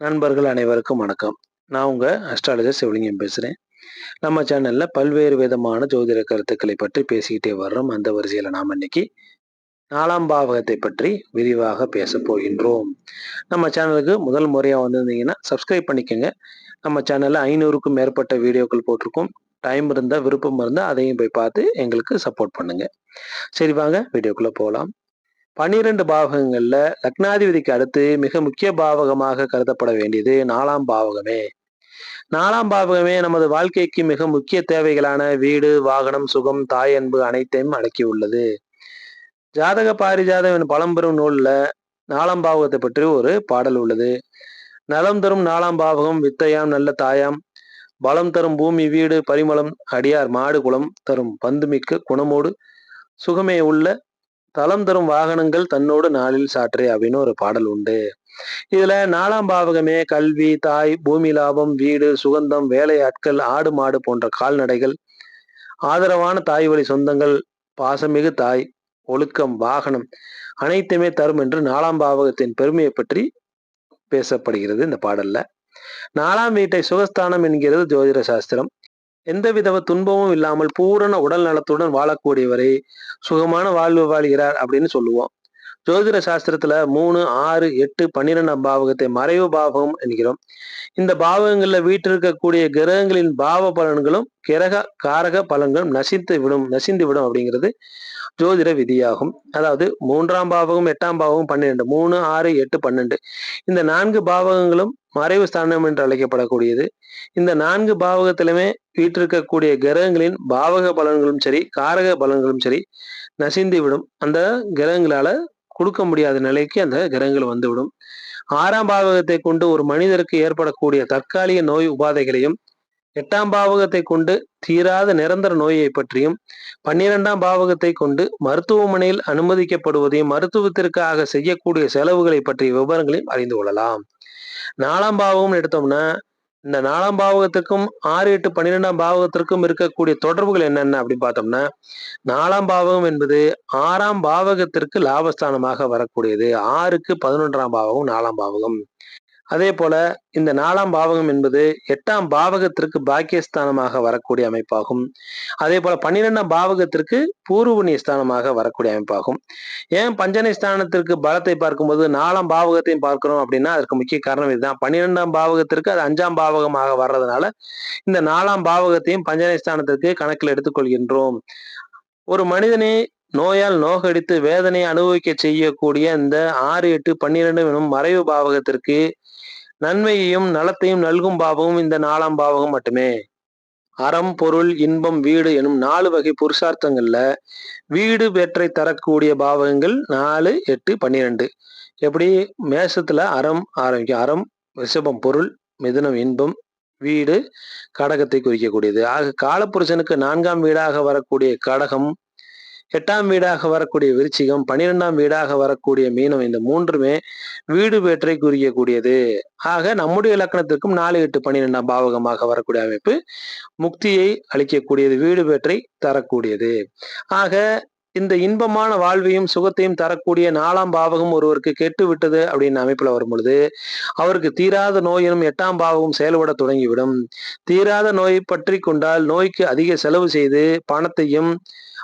நண்பர்கள் அனைவருக்கும் வணக்கம். நான் உங்க அஸ்ட்ராலஜர் சிவலிங்கம் பேசுறேன். நம்ம சேனல்ல பல்வேறு விதமான ஜோதிட கருத்துக்களை பற்றி பேசிக்கிட்டே வர்றோம். அந்த வரிசையில நாம் இன்னைக்கு நாலாம் பாவகத்தை பற்றி விரிவாக பேச போகின்றோம். நம்ம சேனலுக்கு முதல் முறையா வந்திருந்தீங்கன்னா சப்ஸ்கிரைப் பண்ணிக்கோங்க. நம்ம சேனல்ல ஐநூறுக்கும் மேற்பட்ட வீடியோக்கள் போட்டிருக்கோம். டைம் இருந்தால் விருப்பம் இருந்தால் அதையும் போய் பார்த்து எங்களுக்கு சப்போர்ட் பண்ணுங்க. சரி வாங்க வீடியோக்குள்ளே போகலாம் பன்னிரண்டு பாவகங்கள்ல லக்னாதிபதிக்கு அடுத்து மிக முக்கிய பாவகமாக கருதப்பட வேண்டியது நாலாம் பாவகமே. நாலாம் பாவகமே நமது வாழ்க்கைக்கு மிக முக்கிய தேவைகளான வீடு வாகனம் சுகம் தாய் அன்பு அனைத்தையும் அடக்கியுள்ளது ஜாதக பாரிஜாதம் எனும் பழம்பெரும் நூல்ல நாலாம் பாவகத்தை பற்றி ஒரு பாடல் உள்ளது. நலம் தரும் நாலாம் பாவகம் வித்தையாம் நல்ல தாயாம். பலம் தரும் பூமி வீடு பரிமளம் அடியார் மாடு குளம் தரும் பந்துமிக்க குணமோடு சுகமே உள்ள தளம் தரும் வாகனங்கள் தன்னோடு நாளில் சாற்றே அப்படின்னு ஒரு பாடல் உண்டு. இதுல நாலாம் பாவகமே கல்வி தாய் பூமி லாபம் வீடு சுகந்தம் வேலையாட்கள் ஆடு மாடு போன்ற கால்நடைகள் ஆதரவான தாய் வழி சொந்தங்கள் பாசமிகு தாய் ஒழுக்கம் வாகனம் அனைத்துமே தரும் என்று நாலாம் பாவகத்தின் பெருமையை பற்றி பேசப்படுகிறது இந்த பாடல்ல. நாலாம் வீட்டை சுகஸ்தானம் என்கிறது ஜோதிட சாஸ்திரம். எந்தவித துன்பமும் இல்லாமல் பூரண உடல் நலத்துடன் வாழக்கூடியவரை சுகமான வாழ்வு வாழ்கிறார் அப்படின்னு சொல்லுவோம். ஜோதிட சாஸ்திரத்துல மூணு ஆறு எட்டு பன்னிரெண்டாம் பாவகத்தை மறைவு பாவகம் என்கிறோம். இந்த பாவகங்கள்ல வீட்டிருக்கக்கூடிய கிரகங்களின் பாவ பலன்களும் கிரக காரக பலன்களும் நசித்து விடும் நசிந்து விடும் அப்படிங்கிறது ஜோதிட விதியாகும். அதாவது மூன்றாம் பாவகம் எட்டாம் பாவகம் பன்னிரெண்டு மூணு ஆறு எட்டு பன்னெண்டு. இந்த நான்கு பாவகங்களும் மறைவு ஸ்தானம் என்று அழைக்கப்படக்கூடியது. இந்த நான்கு பாவகத்திலுமே வீட்டிருக்கக்கூடிய கிரகங்களின் பாவக பலன்களும் சரி காரக பலன்களும் சரி நசிந்து விடும். அந்த கிரகங்களால கொடுக்க முடியாத நிலைக்கு அந்த கிரகங்கள் வந்துவிடும். ஆறாம் பாவகத்தை கொண்டு ஒரு மனிதருக்கு ஏற்படக்கூடிய தற்காலிக நோய் உபாதைகளையும் எட்டாம் பாவகத்தை கொண்டு தீராத நிரந்தர நோயை பற்றியும் பன்னிரெண்டாம் பாவகத்தை கொண்டு மருத்துவமனையில் அனுமதிக்கப்படுவதையும் மருத்துவத்திற்காக செய்யக்கூடிய செலவுகளை பற்றிய விவரங்களையும் அறிந்து கொள்ளலாம். நாலாம் பாவம் எடுத்தோம்னா இந்த நாலாம் பாவகத்துக்கும் ஆறு எட்டு பன்னிரெண்டாம் பாவகத்திற்கும் இருக்கக்கூடிய தொடர்புகள் என்னென்ன அப்படின்னு பார்த்தோம்னா நாலாம் பாவகம் என்பது ஆறாம் பாவகத்திற்கு லாபஸ்தானமாக வரக்கூடியது. ஆறுக்கு பதினொன்றாம் பாவகம் நாலாம் பாவகம். அதே போல இந்த நாலாம் பாவகம் என்பது எட்டாம் பாவகத்திற்கு பாக்கியஸ்தானமாக வரக்கூடிய அமைப்பாகும். அதே போல பன்னிரெண்டாம் பாவகத்திற்கு பூர்வபுண்ணிய ஸ்தானமாக வரக்கூடிய அமைப்பாகும். ஏன் பஞ்சனை ஸ்தானத்திற்கு பலத்தை பார்க்கும்போது நாலாம் பாவகத்தையும் பார்க்கிறோம் அப்படின்னா அதற்கு முக்கிய காரணம் இதுதான். பன்னிரெண்டாம் பாவகத்திற்கு அது அஞ்சாம் பாவகமாக வர்றதுனால இந்த நாலாம் பாவகத்தையும் பஞ்சனை ஸ்தானத்திற்கு கணக்கில் எடுத்துக்கொள்கின்றோம். ஒரு மனிதனை நோயால் நோகடித்து வேதனை அனுபவிக்க செய்யக்கூடிய இந்த ஆறு எட்டு பன்னிரெண்டு எனும் மறைவு பாவகத்திற்கு நன்மையையும் நலத்தையும் நல்கும் பாவமும் இந்த நாலாம் பாவகம் மட்டுமே. அறம் பொருள் இன்பம் வீடு எனும் நாலு வகை புருஷார்த்தங்கள்ல வீடு வெற்றை தரக்கூடிய பாவகங்கள் நாலு எட்டு பன்னிரெண்டு. எப்படி? மேசத்துல அறம் ஆரம்பிக்கும். அறம் ரிஷபம் பொருள் மிதுனம் இன்பம் வீடு கடகத்தை குறிக்கக்கூடியது. ஆக காலப்புருஷனுக்கு நான்காம் வீடாக வரக்கூடிய கடகம் எட்டாம் வீடாக வரக்கூடிய விருச்சிகம் பனிரெண்டாம் வீடாக வரக்கூடிய மீனம் இந்த மூன்றுமே வீடு வேற்றை குறிக்கக்கூடியது. ஆக நம்முடைய இலக்கணத்திற்கும் நாலு எட்டு பன்னிரெண்டாம் பாவகமாக வரக்கூடிய அமைப்பு முக்தியை அளிக்கக்கூடியது வீடு வேற்றை தரக்கூடியது. ஆக இந்த இன்பமான வாழ்வையும் சுகத்தையும் தரக்கூடிய நாலாம் பாவகம் ஒருவருக்கு கெட்டு விட்டது அப்படின்னு அமைப்புல வரும் பொழுது அவருக்கு தீராத நோயினும் எட்டாம் பாவகம் செயல்பட தொடங்கிவிடும். தீராத நோயை பற்றி கொண்டால் நோய்க்கு அதிக செலவு செய்து பணத்தையும்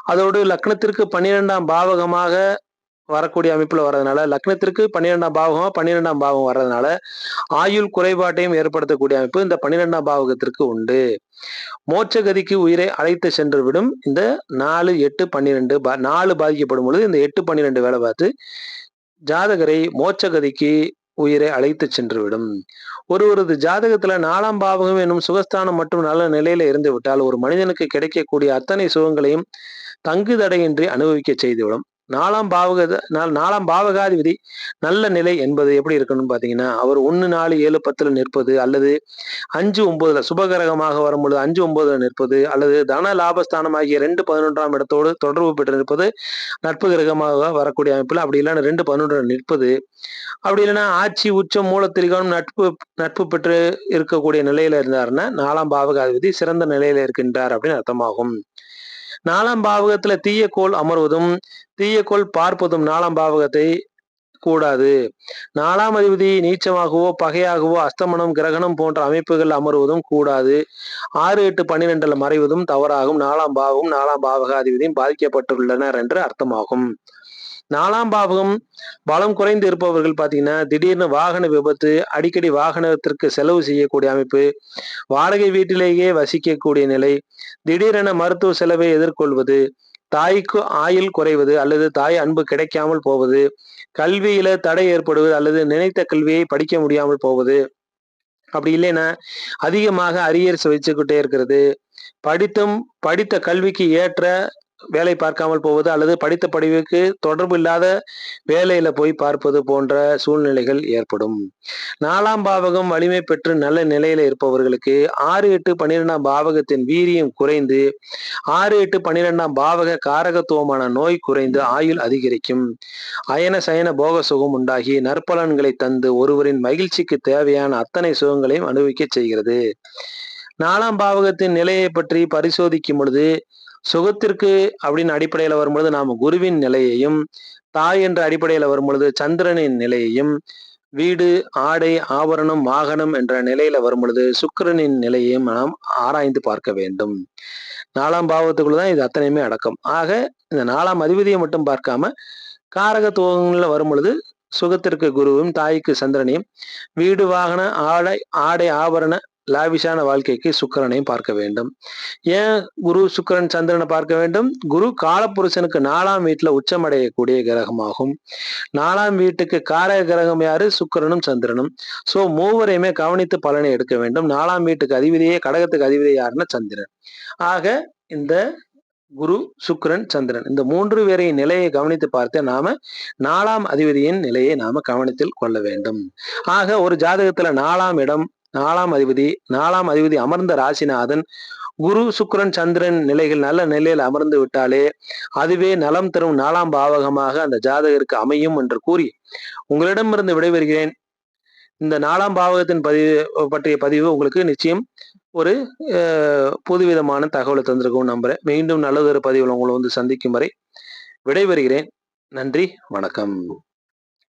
அதோடு லக்னத்திற்கு பன்னிரெண்டாம் பாவகமாக வரக்கூடிய அமைப்புல வர்றதுனால லக்னத்திற்கு பன்னிரெண்டாம் பாவகமாக பன்னிரெண்டாம் பாவகம் வர்றதுனால ஆயுள் குறைபாட்டையும் ஏற்படுத்தக்கூடிய அமைப்பு இந்த பன்னிரெண்டாம் பாவகத்திற்கு உண்டு. மோட்சகதிக்கு உயிரை அழைத்து சென்று விடும் இந்த நாலு எட்டு பன்னிரெண்டு பா நாலு பாதிக்கப்படும் பொழுது இந்த எட்டு பன்னிரெண்டு வேலை பார்த்து ஜாதகரை மோட்சகதிக்கு உயிரை அழைத்து சென்று விடும் ஒருவரது ஜாதகத்துல நாலாம் பாவகம் என்னும் சுகஸ்தானம் மற்றும் நல்ல நிலையில இருந்து விட்டால் ஒரு மனிதனுக்கு கிடைக்கக்கூடிய அத்தனை சுகங்களையும் தங்கு தடையின்றி அனுபவிக்க செய்துவிடும். நாலாம் பாவக நாலாம் பாவகாதிபதி. நல்ல நிலை என்பது எப்படி இருக்கணும்னு பாத்தீங்கன்னா அவர் ஒன்னு நாலு ஏழு பத்துல நிற்பது அல்லது அஞ்சு ஒன்பதுல சுபகரகமாக வரும்பொழுது அஞ்சு ஒன்பதுல நிற்பது அல்லது தன லாபஸ்தானம் ஆகிய ரெண்டு பதினொன்றாம் இடத்தோடு தொடர்பு பெற்று நிற்பது நட்பு கிரகமாக வரக்கூடிய அமைப்புல அப்படி இல்லைன்னா ரெண்டு பதினொன்று நிற்பது. அப்படி இல்லைன்னா ஆட்சி உச்சம் மூலத்திரிகானம் நட்பு நட்பு பெற்று இருக்கக்கூடிய நிலையில இருந்தாருன்னா நாலாம் பாவகாதிபதி சிறந்த நிலையில இருக்கின்றார் அப்படின்னு அர்த்தமாகும். நாலாம் பாவகத்துல தீய கோள் அமர்வதும் தீய கோள் பார்ப்பதும் நாலாம் பாவகத்தை கூடாது. நாலாம் அதிபதி நீச்சமாகவோ பகையாகவோ அஸ்தமனம் கிரகணம் போன்ற அமைப்புகள் அமர்வதும் கூடாது. ஆறு எட்டு பன்னிரெண்டுல மறைவதும் தவறாகும். நாலாம் பாவகம் நாலாம் பாவக அதிபதியும் பாதிக்கப்பட்டுள்ளனர் என்று அர்த்தமாகும். நாலாம் பாவகம் பலம் குறைந்து இருப்பவர்கள் பார்த்தீங்கன்னா திடீர்னு வாகன விபத்து அடிக்கடி வாகனத்திற்கு செலவு செய்யக்கூடிய அமைப்பு வாடகை வீட்டிலேயே வசிக்கக்கூடிய நிலை திடீரென மருத்துவ செலவை எதிர்கொள்வது தாய்க்கு ஆயுள் குறைவது அல்லது தாய் அன்பு கிடைக்காமல் போவது கல்வியில தடை ஏற்படுவது அல்லது நினைத்த கல்வியை படிக்க முடியாமல் போவது அப்படி இல்லைன்னா அதிகமாக அரியர்ஸ் வச்சுக்கிட்டே இருக்கிறது படித்தும் படித்த கல்விக்கு ஏற்ற வேலை பார்க்காமல் போவது அல்லது படித்த படிவுக்கு தொடர்பு இல்லாத வேலையில போய் பார்ப்பது போன்ற சூழ்நிலைகள் ஏற்படும். நாலாம் பாவகம் வலிமை பெற்று நல்ல நிலையில இருப்பவர்களுக்கு ஆறு எட்டு பன்னிரெண்டாம் பாவகத்தின் வீரியம் குறைந்து ஆறு எட்டு பன்னிரெண்டாம் பாவக காரகத்துவமான நோய் குறைந்து ஆயுள் அதிகரிக்கும். அயன சயன போக சுகம் உண்டாகி நற்பலன்களை தந்து ஒருவரின் மகிழ்ச்சிக்கு தேவையான அத்தனை சுகங்களையும் அனுபவிக்க செய்கிறது. நாலாம் பாவகத்தின் நிலையை பற்றி பரிசோதிக்கும் பொழுது சுகத்திற்கு அப்படின்னு அடிப்படையில வரும்பொழுது நாம குருவின் நிலையையும் தாய் என்ற அடிப்படையில வரும்பொழுது சந்திரனின் நிலையையும் வீடு ஆடை ஆபரணம் வாகனம் என்ற நிலையில வரும்பொழுது சுக்கிரனின் நிலையையும் நாம் ஆராய்ந்து பார்க்க வேண்டும். நாலாம் பாவத்துக்குள்ள தான் இது அத்தனையுமே அடக்கம். ஆக இந்த நாலாம் அதிபதியை மட்டும் பார்க்காம காரகத்துவங்கள்ல வரும்பொழுது சுகத்திற்கு குருவும் தாய்க்கு சந்திரனையும் வீடு வாகன ஆடை ஆடை ஆபரண லாவிஷான வாழ்க்கைக்கு சுக்கிரனையும் பார்க்க வேண்டும். ஏன் குரு சுக்கரன் சந்திரனை பார்க்க வேண்டும்? குரு காலப்புருஷனுக்கு நாலாம் வீட்டுல உச்சமடையக்கூடிய கிரகமாகும். நாலாம் வீட்டுக்கு காரக கிரகம் யாரு? சுக்கிரனும் சந்திரனும். சோ மூவரையுமே கவனித்து பலனை எடுக்க வேண்டும். நாலாம் வீட்டுக்கு அதிபதியே கடகத்துக்கு அதிபதி யாருன்னா சந்திரன். ஆக இந்த குரு சுக்கிரன் சந்திரன் இந்த மூன்று பேரையும் நிலையை கவனித்து பார்த்து நாம நாலாம் அதிபதியின் நிலையை நாம கவனத்தில் கொள்ள வேண்டும். ஆக ஒரு ஜாதகத்துல நாலாம் இடம் நாலாம் அதிபதி நாலாம் அதிபதி அமர்ந்த ராசிநாதன் குரு சுக்கரன் சந்திரன் நிலைகள் நல்ல நிலையில் அமர்ந்து விட்டாலே அதுவே நலம் தரும் நாலாம் பாவகமாக அந்த ஜாதகருக்கு அமையும் என்று கூறி உங்களிடமிருந்து விடைபெறுகிறேன். இந்த நாலாம் பாவகத்தின் பதிவு பற்றிய பதிவு உங்களுக்கு நிச்சயம் ஒரு அஹ், புதுவிதமான தகவலை தந்திருக்கும் நம்புறேன். மீண்டும் நல்லதொரு பதிவில் உங்களை வந்து சந்திக்கும் வரை விடைபெறுகிறேன். நன்றி வணக்கம்.